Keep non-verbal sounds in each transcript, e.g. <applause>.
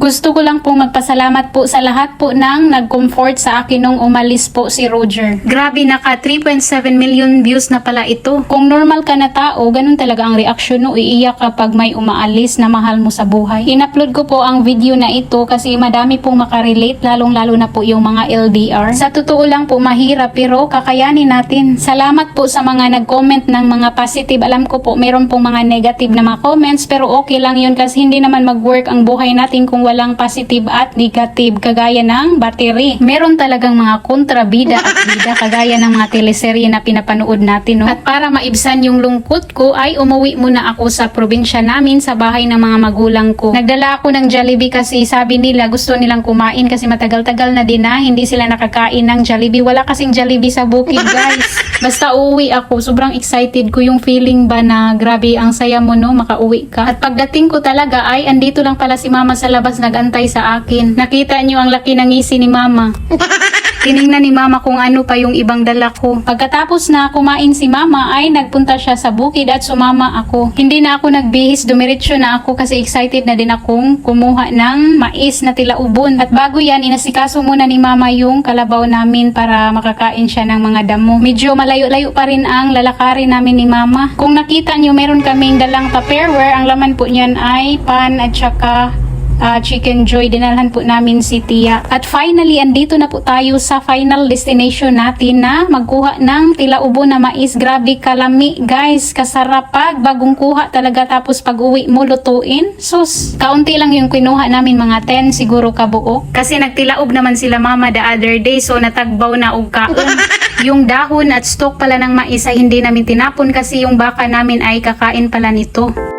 Gusto ko lang pong magpasalamat po sa lahat po ng nag-comfort sa akin nung umalis po si Roger. Grabe, naka 3.7 million views na pala ito. Kung normal ka na tao, ganun talaga ang reaksyon no, iiyak kapag may umaalis na mahal mo sa buhay. In-upload ko po ang video na ito kasi madami pong makarelate, lalong-lalo na po yung mga LDR. Sa totoo lang po mahirap pero kakayanin natin. Salamat po sa mga nag-comment ng mga positive. Alam ko po meron pong mga negative na mga comments pero okay lang yun kasi hindi naman mag-work ang buhay natin kung walang positive at negative kagaya ng battery. Meron talagang mga kontrabida at bida kagaya ng mga teleserye na pinapanood natin. No? At para maibsan yung lungkot ko ay umuwi muna ako sa probinsya namin sa bahay ng mga magulang ko. Nagdala ako ng Jollibee kasi sabi nila gusto nilang kumain kasi matagal-tagal na din na hindi sila nakakain ng Jollibee. Wala kasing Jollibee sa bukid guys. <laughs> Basta uwi ako, sobrang excited ko yung feeling ba na grabe ang saya mo no, makauwi ka. At pagdating ko talaga ay andito lang pala si mama sa labas nagantay sa akin. Nakita niyo ang laki ng ngisi ni mama. <laughs> Tiningnan ni mama kung ano pa yung ibang dala ko. Pagkatapos na kumain si mama ay nagpunta siya sa bukid at sumama ako. Hindi na ako nagbihis, dumiretso na ako kasi excited na din akong kumuha ng mais na tilaubon. At bago yan, inasikaso muna ni mama yung kalabaw namin para makakain siya ng mga damo. Medyo malayo-layo pa rin ang lalakarin namin ni mama. Kung nakita nyo, meron kaming dalang tupperware. Ang laman po niyan ay pan at saka ah, Chicken Joy. Dinalhan po namin si Tia. At finally, andito na po tayo sa final destination natin na magkuha ng tilaubo na mais. Grabe kalami, guys. Kasarap pag bagong kuha talaga tapos pag uwi mo lutuin. Sus, kaunti lang yung kinuha namin mga 10 siguro kabuo. Kasi nagtilaob naman sila mama the other day so natagbaw na og kaon. <laughs> yung dahon at stalk pala ng mais ay hindi namin tinapon kasi yung baka namin ay kakain pala nito.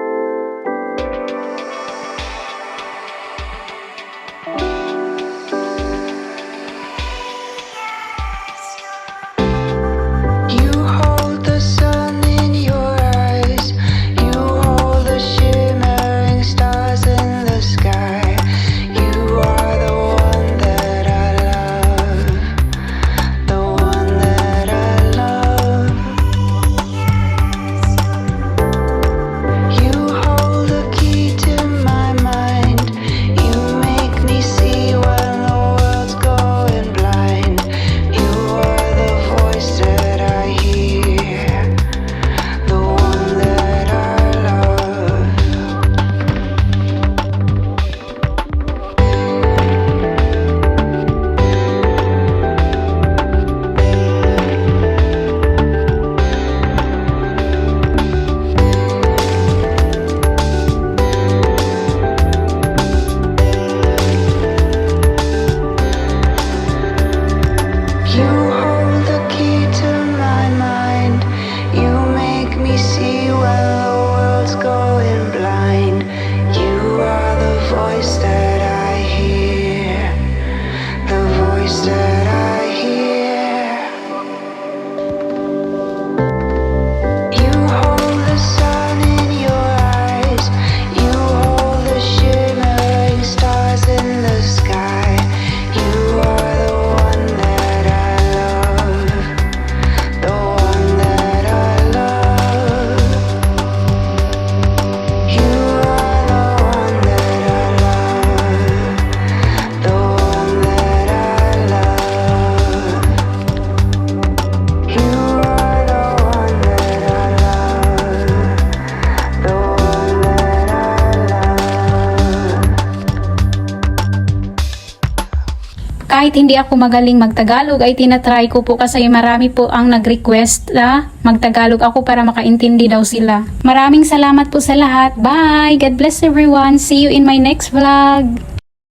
Kahit hindi ako magaling magtagalog ay tinatry ko po kasi marami po ang nag-request na magtagalog ako para makaintindi daw sila. Maraming salamat po sa lahat. Bye! God bless everyone. See you in my next vlog.